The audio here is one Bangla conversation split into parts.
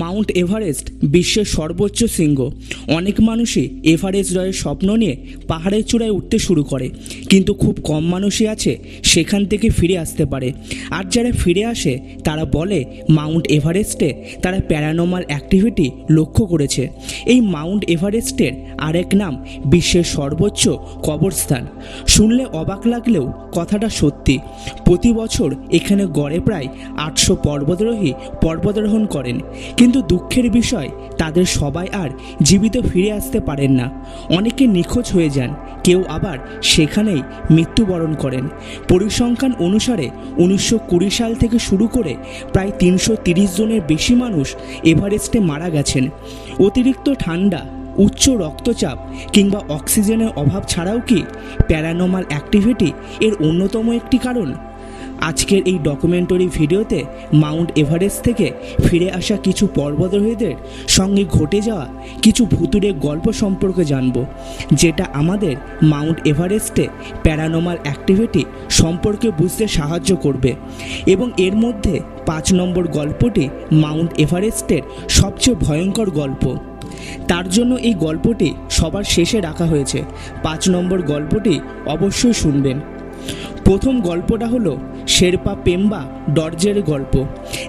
মাউন্ট এভারেস্ট বিশ্বের সর্বোচ্চ শৃঙ্গ। অনেক মানুষই এভারেস্ট জয়ের স্বপ্ন নিয়ে পাহাড়ের চূড়ায় উঠতে শুরু করে, কিন্তু খুব কম মানুষই আছে সেখান থেকে ফিরে আসতে পারে। আর যারা ফিরে আসে, তারা বলে মাউন্ট এভারেস্টে তারা প্যারানোমাল অ্যাক্টিভিটি লক্ষ্য করেছে। এই মাউন্ট এভারেস্টের আরেক নাম বিশ্বের সর্বোচ্চ কবরস্থান। শুনলে অবাক লাগলেও কথাটা সত্যি। প্রতি বছর এখানে গড়ে প্রায় আটশো পর্বতারোহী পর্বতারোহণ করেন। কিন্তু দুঃখের বিষয়, তাদের সবাই আর জীবিত ফিরে আসতে পারেন না। অনেকে নিখোঁজ হয়ে যান, কেউ আবার সেখানেই মৃত্যুবরণ করেন। পরিসংখ্যান অনুসারে উনিশশো কুড়ি সাল থেকে শুরু করে প্রায় তিনশো তিরিশ জনের বেশি মানুষ এভারেস্টে মারা গেছেন। অতিরিক্ত ঠান্ডা, উচ্চ রক্তচাপ কিংবা অক্সিজেনের অভাব ছাড়াও কি প্যারানোমাল অ্যাক্টিভিটি এর অন্যতম একটি কারণ? আজকের এই ডকুমেন্টারি ভিডিওতে মাউন্ট এভারেস্ট থেকে ফিরে আসা কিছু পর্বতারোহীদের সঙ্গে ঘটে যাওয়া কিছু ভুতুরে গল্প সম্পর্কে জানব, যেটা আমাদের মাউন্ট এভারেস্টে প্যারানোমাল অ্যাক্টিভিটি সম্পর্কে বুঝতে সাহায্য করবে। এবং এর মধ্যে পাঁচ নম্বর গল্পটি মাউন্ট এভারেস্টের সবচেয়ে ভয়ঙ্কর গল্প। তার জন্য এই গল্পটি সবার শেষে রাখা হয়েছে। পাঁচ নম্বর গল্পটি অবশ্যই শুনবেন। প্রথম গল্পটা হলো শেরপা পেম্বা ডর্জের গল্প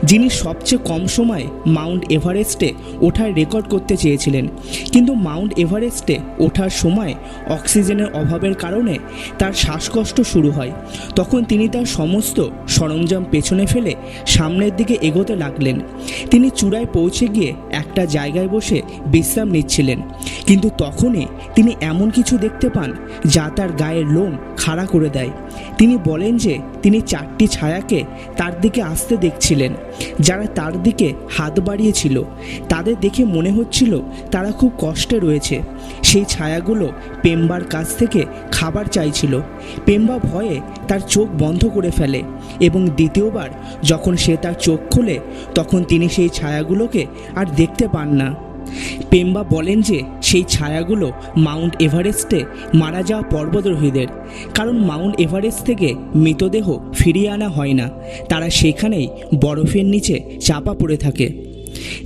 যিনি সবচেয়ে কম সময়ে মাউন্ট এভারেস্টে ওঠার রেকর্ড করতে চেয়েছিলেন। কিন্তু মাউন্ট এভারেস্টে ওঠার সময় অক্সিজেনের অভাবের কারণে তার শ্বাসকষ্ট শুরু হয়। তখন তিনি তার সমস্ত সরঞ্জাম পেছনে ফেলে সামনের দিকে এগোতে লাগলেন। তিনি চূড়ায় পৌঁছে গিয়ে একটা জায়গায় বসে বিশ্রাম নিচ্ছিলেন। কিন্তু তখনই তিনি এমন কিছু দেখতে পান যা তার গায়ের লোম খাড়া করে দেয়। তিনি বলেন যে তিনি চারটি ছায়াকে তার দিকে আসতে দেখছিলেন, যারা তার দিকে হাত বাড়িয়েছিল। তাদের দেখে মনে হচ্ছিল তারা খুব কষ্টে রয়েছে। সেই ছায়াগুলো পেম্বার কাছ থেকে খাবার চাইছিল। পেম্বা ভয়ে তার চোখ বন্ধ করে ফেলে এবং দ্বিতীয়বার যখন সে তার চোখ খোলে, তখন তিনি সেই ছায়াগুলোকে আর দেখতে পান না। পেম্বা বলেন যে সেই ছায়াগুলো মাউন্ট এভারেস্টে মারা যাওয়া পর্বতারোহীদের, কারণ মাউন্ট এভারেস্ট থেকে মৃতদেহ ফিরিয়ে আনা হয় না। তারা সেখানেই বরফের নিচে চাপা পড়ে থাকে।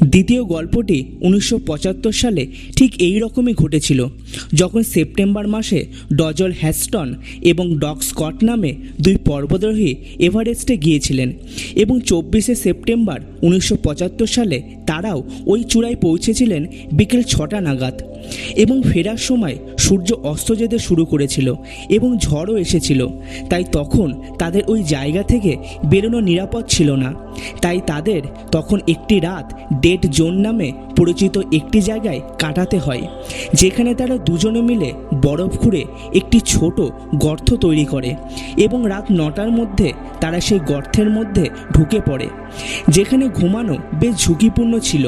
দ্বিতীয় গল্পটি উনিশশো পঁচাত্তর সালে ঠিক এই রকমই ঘটেছিল। যখন সেপ্টেম্বর মাসে ডজল হ্যাস্টন এবং ডগ স্কট নামে দুই পর্বতারোহী এভারেস্টে গিয়েছিলেন এবং চব্বিশে সেপ্টেম্বর উনিশশো পঁচাত্তর সালে তারাও ওই চূড়ায় পৌঁছেছিলেন বিকেল ছটা নাগাদ। এবং ফেরার সময় সূর্য অস্ত যেতে শুরু করেছিল এবং ঝড়ও এসেছিল। তাই তখন তাদের ওই জায়গা থেকে বেরোনো নিরাপদ ছিল না। তাই তাদের তখন একটি রাত ডেড জোন নামে পরিচিত একটি জায়গায় কাটাতে হয়, যেখানে তারা দুজনে মিলে বরফ খুঁড়ে একটি ছোট গর্ত তৈরি করে এবং রাত নটার মধ্যে তারা সেই গর্তের মধ্যে ঢুকে পড়ে, যেখানে ঘুমানো বেশ ঝুঁকিপূর্ণ ছিল।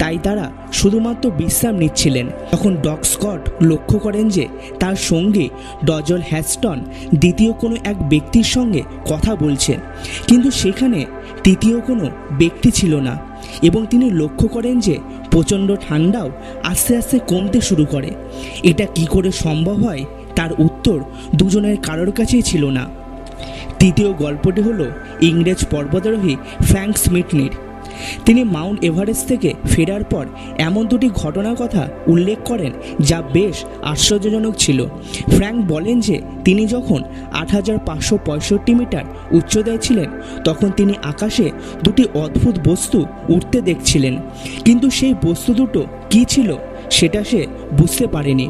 তাই তারা শুধুমাত্র বিশ্রাম নিচ্ছিলেন। তখন ডগ স্কট লক্ষ্য করেন যে তার সঙ্গে ডজল হ্যাস্টন দ্বিতীয় কোনো এক ব্যক্তির সঙ্গে কথা বলছে, কিন্তু সেখানে তৃতীয় কোনো ব্যক্তি ছিল না। এবং তিনি লক্ষ্য করেন যে প্রচণ্ড ঠান্ডাও আস্তে আস্তে কমতে শুরু করে। এটা কি করে সম্ভব হয়? তার উত্তর দুজনের কারোর কাছেই ছিল না। তৃতীয় গল্পটি হলো ইংরেজ পর্বতারোহী ফ্র্যাঙ্ক স্মিটনির তিনি মাউন্ট এভারেস্ট থেকে ফেরার পর এমন দুটি ঘটনার কথা উল্লেখ করেন যা বেশ আশ্চর্যজনক ছিল। ফ্র্যাঙ্ক বলেন যে তিনি যখন আট হাজার পাঁচশো পঁয়ষট্টি মিটার উচ্চতায় ছিলেন, তখন তিনি আকাশে দুটি অদ্ভুত বস্তু উঠতে দেখছিলেন। কিন্তু সেই বস্তু দুটো কী ছিল, সেটা সে বুঝতে পারেনি।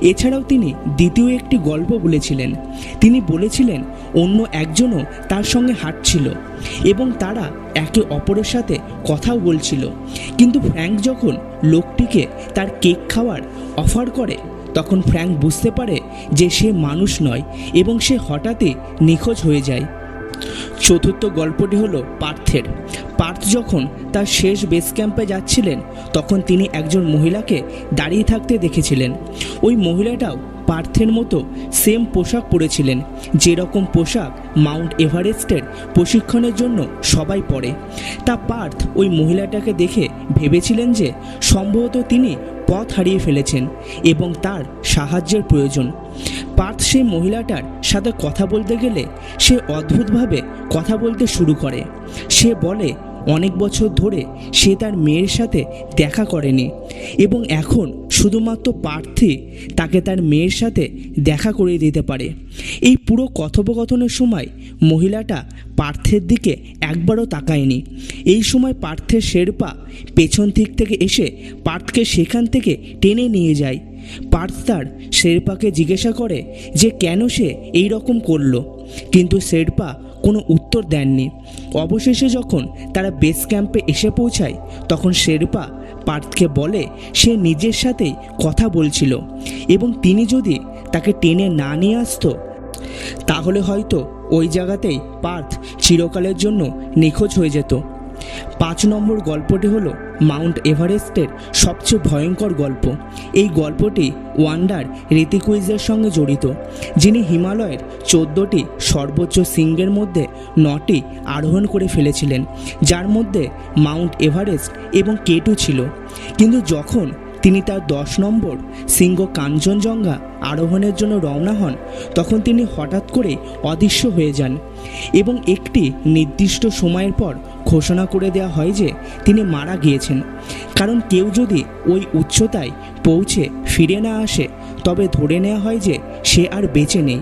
এছাড়াও তিনি দ্বিতীয় একটি গল্প বলেছিলেন। তিনি বলেছিলেন, অন্য একজনও তার সঙ্গে হাঁটছিল এবং তারা একে অপরের সাথে কথাও বলছিল। কিন্তু ফ্র্যাঙ্ক যখন লোকটিকে তার কেক খাওয়ার অফার করে, তখন ফ্র্যাঙ্ক বুঝতে পারে যে সে মানুষ নয় এবং সে হঠাৎই নিখোঁজ হয়ে যায়। চতুর্থ গল্পটি হলো পার্থের। পার্থ যখন তার শেষ বেস ক্যাম্পে যাচ্ছিলেন, তখন তিনি একজন মহিলাকে দাঁড়িয়ে থাকতে দেখেছিলেন। ওই মহিলাটাও পার্থের মতো সেম পোশাক পরেছিলেন, যেরকম পোশাক মাউন্ট এভারেস্টের প্রশিক্ষণের জন্য সবাই পরে। তা পার্থ ওই মহিলাটাকে দেখে ভেবেছিলেন যে সম্ভবত তিনি পথ হারিয়ে ফেলেছেন এবং তার সাহায্যের প্রয়োজন। পার্থ সেই মহিলাটার সাথে কথা বলতে গেলে সে অদ্ভুতভাবে কথা বলতে শুরু করে। সে বলে, অনেক বছর ধরে সে তার মেয়ের সাথে দেখা করেনি এবং এখন শুধুমাত্র পার্থই তাকে তার মেয়ের সাথে দেখা করিয়ে দিতে পারে। এই পুরো কথোপকথনের সময় মহিলাটা পার্থের দিকে একবারও তাকায়নি। এই সময় পার্থের শেরপা পেছন দিক থেকে এসে পার্থকে সেখান থেকে টেনে নিয়ে যায়। পার্থ তার শেরপাকে জিজ্ঞাসা করে যে কেন সে এই রকম করল। কিন্তু শেরপা কোনো উত্তর দেননি। অবশেষে যখন তারা বেস ক্যাম্পে এসে পৌঁছায়, তখন শেরপা পার্থকে বলে সে নিজের সাথেই কথা বলছিল এবং তিনি যদি তাকে টেনে না নিয়ে আসতো, তাহলে হয়তো ওই জায়গাতেই পার্থ চিরকালের জন্য নিখোঁজ হয়ে যেত। পাঁচ নম্বর গল্পটি হলো মাউন্ট এভারেস্টের সবচেয়ে ভয়ঙ্কর গল্প। এই গল্পটি ওয়ান্ডার ঋতিকুইজের সঙ্গে জড়িত, যিনি হিমালয়ের চোদ্দোটি সর্বোচ্চ শৃঙ্গের মধ্যে নটি আরোহণ করে ফেলেছিলেন, যার মধ্যে মাউন্ট এভারেস্ট এবং কেটু ছিল। কিন্তু যখন তিনি তার দশ নম্বর, সিংহ কাঞ্চনজঙ্ঘা আরোহণের জন্য রওনা হন। তখন তিনি হঠাৎ করে অদৃশ্য হয়ে যান এবং একটি নির্দিষ্ট সময়ের পর ঘোষণা করে দেওয়া হয় যে তিনি মারা গিয়েছেন। কারণ কেউ যদি ওই উচ্চতায় পৌঁছে ফিরে না আসে, তবে ধরে নেওয়া হয় যে সে আর বেঁচে নেই।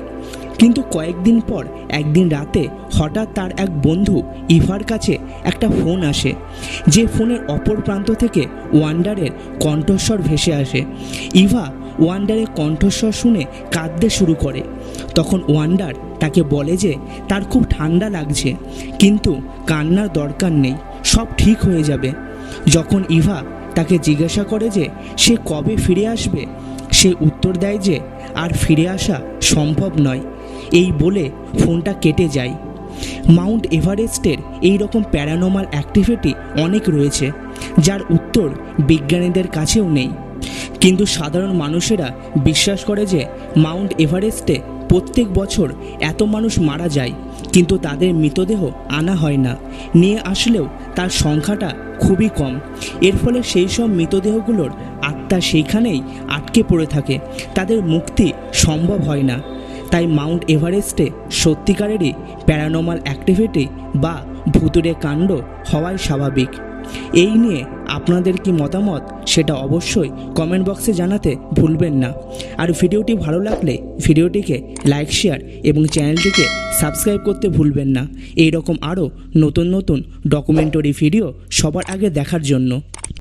কিন্তু কয়েকদিন পর, একদিন রাতে, হঠাৎ তার এক বন্ধু ইভার কাছে একটা ফোন আসে, যে ফোনের অপর প্রান্ত থেকে ওয়ান্ডারের কণ্ঠস্বর ভেসে আসে। ইভা ওয়ান্ডারের কণ্ঠস্বর শুনে কাঁদতে শুরু করে। তখন ওয়ান্ডার তাকে বলে যে, তার খুব ঠান্ডা লাগছে, কিন্তু কান্নার দরকার নেই, সব ঠিক হয়ে যাবে। যখন ইভা তাকে জিজ্ঞাসা করে যে, সে কবে ফিরে আসবে? সে উত্তর দেয় যে, আর ফিরে আসা সম্ভব নয়। এই বলে ফোনটা কেটে যায়। মাউন্ট এভারেস্টের এই রকম প্যারানর্মাল অ্যাক্টিভিটি অনেক রয়েছে, যার উত্তর বিজ্ঞানীদের কাছেও নেই। কিন্তু সাধারণ মানুষেরা বিশ্বাস করে যে মাউন্ট এভারেস্টে প্রত্যেক বছর এত মানুষ মারা যায়, কিন্তু তাদের মৃতদেহ আনা হয় না। নিয়ে আসলেও তার সংখ্যাটা খুবই কম। এর ফলে সেই সব মৃতদেহগুলোর আত্মা সেইখানেই আটকে পড়ে থাকে। তাদের মুক্তি সম্ভব হয় না। তাই মাউন্ট এভারেস্টে সত্যিকারেরই প্যারানর্মাল অ্যাক্টিভিটি বা ভুতুরে কাণ্ড হওয়াই স্বাভাবিক। এই নিয়ে আপনাদের কি মতামত সেটা অবশ্যই কমেন্ট বক্সে জানাতে ভুলবেন না। আর ভিডিওটি ভালো লাগলে ভিডিওটিকে লাইক, শেয়ার এবং চ্যানেলটিকে সাবস্ক্রাইব করতে ভুলবেন না। এই রকম আরও নতুন নতুন ডকুমেন্টারি ভিডিও সবার আগে দেখার জন্য।